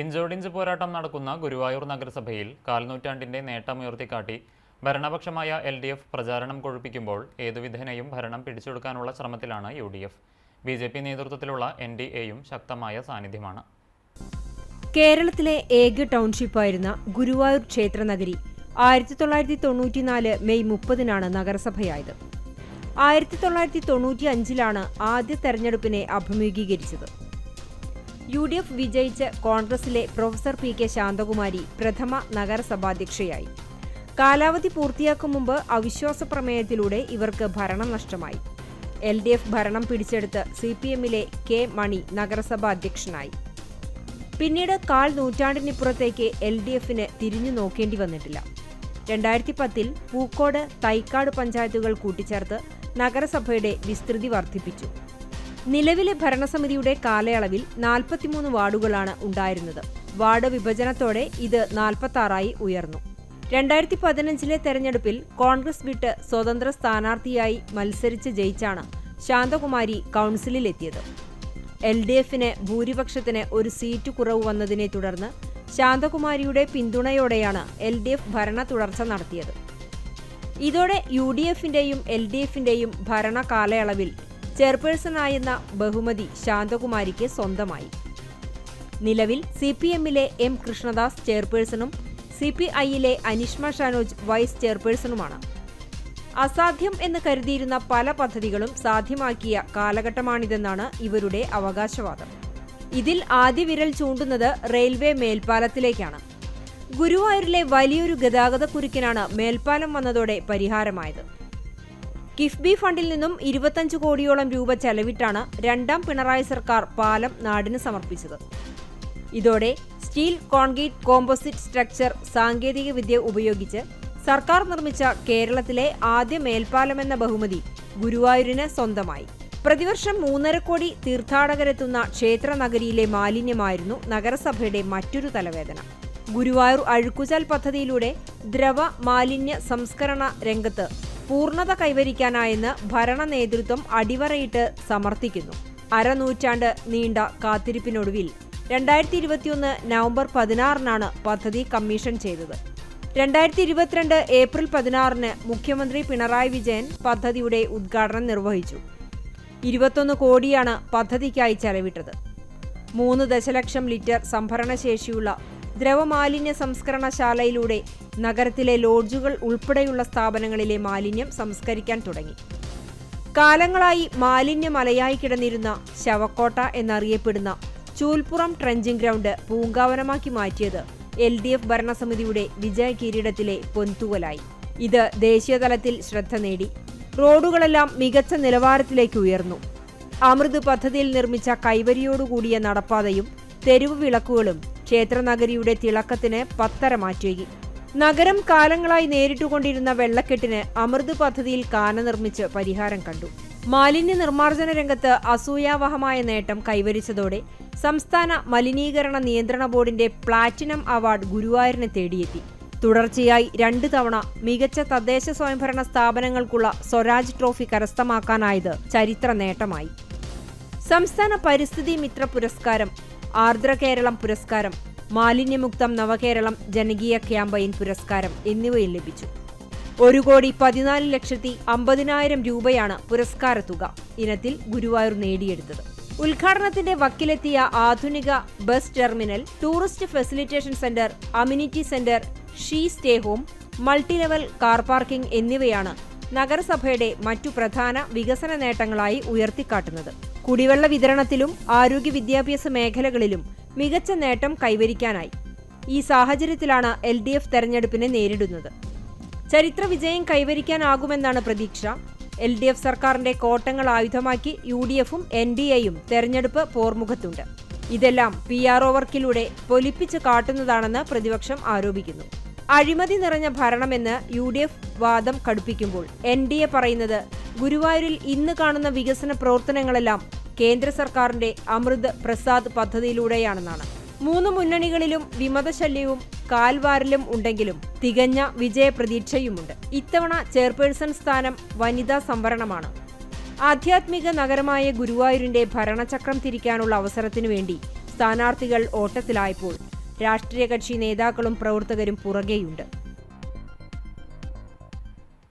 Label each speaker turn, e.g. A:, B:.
A: ഇഞ്ചോടിഞ്ച് പോരാട്ടം നടക്കുന്ന ഗുരുവായൂർ നഗരസഭയിൽ കാൽനൂറ്റാണ്ടിന്റെ നേട്ടമുയർത്തിക്കാട്ടി ഭരണപക്ഷമായ എൽ ഡി എഫ് പ്രചാരണം കൊഴുപ്പിക്കുമ്പോൾ ഏതുവിധേനയും ഭരണം പിടിച്ചെടുക്കാനുള്ള ശ്രമത്തിലാണ് U D F. B J P നേതൃത്വത്തിലുള്ള എൻ ഡി എയും ശക്തമായ സാന്നിധ്യമാണ്.
B: കേരളത്തിലെ ഏക ടൗൺഷിപ്പായിരുന്ന ഗുരുവായൂർ ക്ഷേത്രനഗരി ആയിരത്തി തൊള്ളായിരത്തി തൊണ്ണൂറ്റിനാല് മെയ് മുപ്പതിനാണ് നഗരസഭയായത്. ആയിരത്തി തൊള്ളായിരത്തി തൊണ്ണൂറ്റി അഞ്ചിലാണ് ആദ്യ തെരഞ്ഞെടുപ്പിനെ അഭിമുഖീകരിച്ചത്. യു ഡി എഫ് വിജയിച്ച് കോൺഗ്രസിലെ പ്രൊഫസർ പി കെ ശാന്തകുമാരി പ്രഥമ നഗരസഭാധ്യക്ഷയായി. കാലാവധി പൂർത്തിയാക്കും മുമ്പ് അവിശ്വാസ പ്രമേയത്തിലൂടെ ഇവർക്ക് ഭരണം നഷ്ടമായി. എൽ ഡി എഫ് ഭരണം പിടിച്ചെടുത്ത് സി പി എമ്മിലെ കെ മണി നഗരസഭാ അധ്യക്ഷനായി പിന്നീട് കാൽ നൂറ്റാണ്ടിനിപ്പുറത്തേക്ക് എൽ ഡി എഫിന് തിരിഞ്ഞു നോക്കേണ്ടി വന്നിട്ടില്ല. രണ്ടായിരത്തി പത്തിൽ പൂക്കോട് തൈക്കാട് പഞ്ചായത്തുകൾ കൂട്ടിച്ചേർത്ത് നഗരസഭയുടെ വിസ്തൃതി വർദ്ധിപ്പിച്ചു. നിലവിലെ ഭരണസമിതിയുടെ കാലയളവിൽ നാൽപ്പത്തിമൂന്ന് വാർഡുകളാണ് ഉണ്ടായിരുന്നത്. വാർഡ് വിഭജനത്തോടെ ഇത് നാൽപ്പത്തി ഉയർന്നു. രണ്ടായിരത്തി പതിനഞ്ചിലെ തെരഞ്ഞെടുപ്പിൽ കോൺഗ്രസ് വിട്ട് സ്വതന്ത്ര സ്ഥാനാർത്ഥിയായി മത്സരിച്ച് ജയിച്ചാണ് ശാന്തകുമാരി കൗൺസിലിലെത്തിയത്. എൽ ഡി എഫിന് ഭൂരിപക്ഷത്തിന് ഒരു സീറ്റ് കുറവ് വന്നതിനെ തുടർന്ന് ശാന്തകുമാരിയുടെ പിന്തുണയോടെയാണ് എൽ ഡി എഫ് ഭരണ തുടർച്ച നടത്തിയത്. ഇതോടെ യു ഡി എഫിന്റെയും എൽ ഡി എഫിന്റെയും ഭരണ കാലയളവിൽ ചെയർപേഴ്സണായെന്ന ബഹുമതി ശാന്തകുമാരിക്ക് സ്വന്തമായി. നിലവിൽ സി പി എമ്മിലെ എം കൃഷ്ണദാസ് ചെയർപേഴ്സണും സി പി ഐയിലെ അനിഷ്മ ഷാനോജ് വൈസ് ചെയർപേഴ്സണുമാണ്. അസാധ്യം എന്ന് കരുതിയിരുന്ന പല പദ്ധതികളും സാധ്യമാക്കിയ കാലഘട്ടമാണിതെന്നാണ് ഇവരുടെ അവകാശവാദം. ഇതിൽ ആദ്യ വിരൽ ചൂണ്ടുന്നത് റെയിൽവേ മേൽപ്പാലത്തിലേക്കാണ്. ഗുരുവായൂരിലെ വലിയൊരു ഗതാഗതക്കുരുക്കിനാണ് മേൽപ്പാലം വന്നതോടെ പരിഹാരമായത്. കിഫ്ബി ഫണ്ടിൽ നിന്നും ഇരുപത്തഞ്ച് കോടിയോളം രൂപ ചെലവിട്ടാണ് രണ്ടാം പിണറായി സർക്കാർ പാലം നാടിന് സമർപ്പിച്ചത്. ഇതോടെ സ്റ്റീൽ കോൺക്രീറ്റ് കോമ്പോസിറ്റ് സ്ട്രക്ചർ സാങ്കേതികവിദ്യ ഉപയോഗിച്ച് സർക്കാർ നിർമ്മിച്ച കേരളത്തിലെ ആദ്യ മേൽപ്പാലമെന്ന ബഹുമതി ഗുരുവായൂരിന് സ്വന്തമായി. പ്രതിവർഷം മൂന്നര കോടി തീർത്ഥാടകരെത്തുന്ന ക്ഷേത്രനഗരിയിലെ മാലിന്യമായിരുന്നു നഗരസഭയുടെ മറ്റൊരു തലവേദന. ഗുരുവായൂർ അഴുക്കുചാൽ പദ്ധതിയിലൂടെ ദ്രവ മാലിന്യ സംസ്കരണ രംഗത്ത് പൂർണത കൈവരിക്കാനായെന്ന് ഭരണ നേതൃത്വം അടിവരയിട്ട് സമർത്ഥിക്കുന്നു. അരനൂറ്റാണ്ട് നീണ്ട കാത്തിരിപ്പിനൊടുവിൽ രണ്ടായിരത്തി ഇരുപത്തിയൊന്ന് നവംബർ പതിനാറിനാണ് പദ്ധതി കമ്മീഷൻ ചെയ്തത്. രണ്ടായിരത്തി ഇരുപത്തിരണ്ട് ഏപ്രിൽ പതിനാറിന് മുഖ്യമന്ത്രി പിണറായി വിജയൻ പദ്ധതിയുടെ ഉദ്ഘാടനം നിർവഹിച്ചു. ഇരുപത്തൊന്ന് കോടിയാണ് പദ്ധതിക്കായി ചെലവിട്ടത്. മൂന്ന് ദശലക്ഷം ലിറ്റർ സംഭരണശേഷിയുള്ള ദ്രവമാലിന്യ സംസ്കരണശാലയിലൂടെ നഗരത്തിലെ ലോഡ്ജുകൾ ഉൾപ്പെടെയുള്ള സ്ഥാപനങ്ങളിലെ മാലിന്യം സംസ്കരിക്കാൻ തുടങ്ങി. കാലങ്ങളായി മാലിന്യമലയായി കിടന്നിരുന്ന ശവക്കോട്ട എന്നറിയപ്പെടുന്ന ചൂൽപ്പുറം ട്രെഞ്ചിങ് ഗ്രൗണ്ട് പൂങ്കാവനമാക്കി മാറ്റിയത് എൽ ഡി എഫ് ഭരണസമിതിയുടെ വിജയ കിരീടത്തിലെ പൊൻതൂവലായി. ഇത് ദേശീയതലത്തിൽ ശ്രദ്ധ നേടി. റോഡുകളെല്ലാം മികച്ച നിലവാരത്തിലേക്ക് ഉയർന്നു. അമൃത് പദ്ധതിയിൽ നിർമ്മിച്ച കൈവരിയോടുകൂടിയ നടപ്പാതയും തെരുവ് വിളക്കുകളും ക്ഷേത്രനഗരിയുടെ തിളക്കത്തിന് പത്തര മാറ്റുകി നഗരം കാലങ്ങളായി നേരിട്ടുകൊണ്ടിരുന്ന വെള്ളക്കെട്ടിന് അമൃത് പദ്ധതിയിൽ കാന നിർമ്മിച്ച് പരിഹാരം കണ്ടു. മാലിന്യ നിർമ്മാർജന രംഗത്ത് അസൂയാവഹമായ നേട്ടം കൈവരിച്ചതോടെ സംസ്ഥാന മലിനീകരണ നിയന്ത്രണ ബോർഡിന്റെ പ്ലാറ്റിനം അവാർഡ് ഗുരുവായൂരിനെ തേടിയെത്തി. തുടർച്ചയായി രണ്ടു തവണ മികച്ച തദ്ദേശ സ്വയംഭരണ സ്ഥാപനങ്ങൾക്കുള്ള സ്വരാജ് ട്രോഫി കരസ്ഥമാക്കാനായത് ചരിത്ര നേട്ടമായി. സംസ്ഥാന പരിസ്ഥിതി മിത്ര പുരസ്കാരം ആർദ്ര കേരളം പുരസ്കാരം മാലിന്യമുക്തം നവകേരളം ജനകീയ ക്യാമ്പയിൻ പുരസ്കാരം എന്നിവയും ലഭിച്ചു. ഒരു കോടി പതിനാല് ലക്ഷത്തി അമ്പതിനായിരം രൂപയാണ് പുരസ്കാര തുക ഇനത്തിൽ ഗുരുവായൂർ നേടിയെടുത്തത്. ഉദ്ഘാടനത്തിന്റെ വക്കിലെത്തിയ ആധുനിക bus terminal tourist facilitation centre amenity centre she stay home multi level car parking എന്നിവയാണ് നഗരസഭയുടെ മറ്റു പ്രധാന വികസന നേട്ടങ്ങളായി ഉയർത്തിക്കാട്ടുന്നത്. കുടിവെള്ള വിതരണത്തിലും ആരോഗ്യ വിദ്യാഭ്യാസ മേഖലകളിലും മികച്ച നേട്ടം കൈവരിക്കാനായി. ഈ സാഹചര്യത്തിലാണ് എൽ ഡി എഫ് തെരഞ്ഞെടുപ്പിനെ നേരിടുന്നത്. ചരിത്ര വിജയം കൈവരിക്കാനാകുമെന്നാണ് പ്രതീക്ഷ. എൽ ഡി എഫ് സർക്കാരിന്റെ കോട്ടങ്ങൾ ആയുധമാക്കി യു ഡി എഫും എൻ ഡി എയും തെരഞ്ഞെടുപ്പ് പോർമുഖത്തുണ്ട്. ഇതെല്ലാം പി ആർ ഒ വർക്കിലൂടെ പൊലിപ്പിച്ച് കാട്ടുന്നതാണെന്ന് പ്രതിപക്ഷം ആരോപിക്കുന്നു. അഴിമതി നിറഞ്ഞ ഭരണമെന്ന് യു ഡി എഫ് വാദം കടുപ്പിക്കുമ്പോൾ എൻ ഡി എ പറയുന്നത് ഗുരുവായൂരിൽ ഇന്ന് കാണുന്ന വികസന പ്രവർത്തനങ്ങളെല്ലാം കേന്ദ്ര സർക്കാരിന്റെ അമൃത് പ്രസാദ് പദ്ധതിയിലൂടെയാണെന്നാണ്. മൂന്ന് മുന്നണികളിലും വിമതശല്യവും കാൽവാരലും ഉണ്ടെങ്കിലും തികഞ്ഞ വിജയപ്രതീക്ഷയുമുണ്ട്. ഇത്തവണ ചെയർപേഴ്സൺ സ്ഥാനം വനിതാ സംവരണമാണ്. ആധ്യാത്മിക നഗരമായ ഗുരുവായൂരിന്റെ ഭരണചക്രം തിരിക്കാനുള്ള അവസരത്തിനു വേണ്ടി സ്ഥാനാർത്ഥികൾ ഓട്ടത്തിലായപ്പോൾ രാഷ്ട്രീയ കക്ഷി നേതാക്കളും പ്രവർത്തകരും പുറകെയുണ്ട്.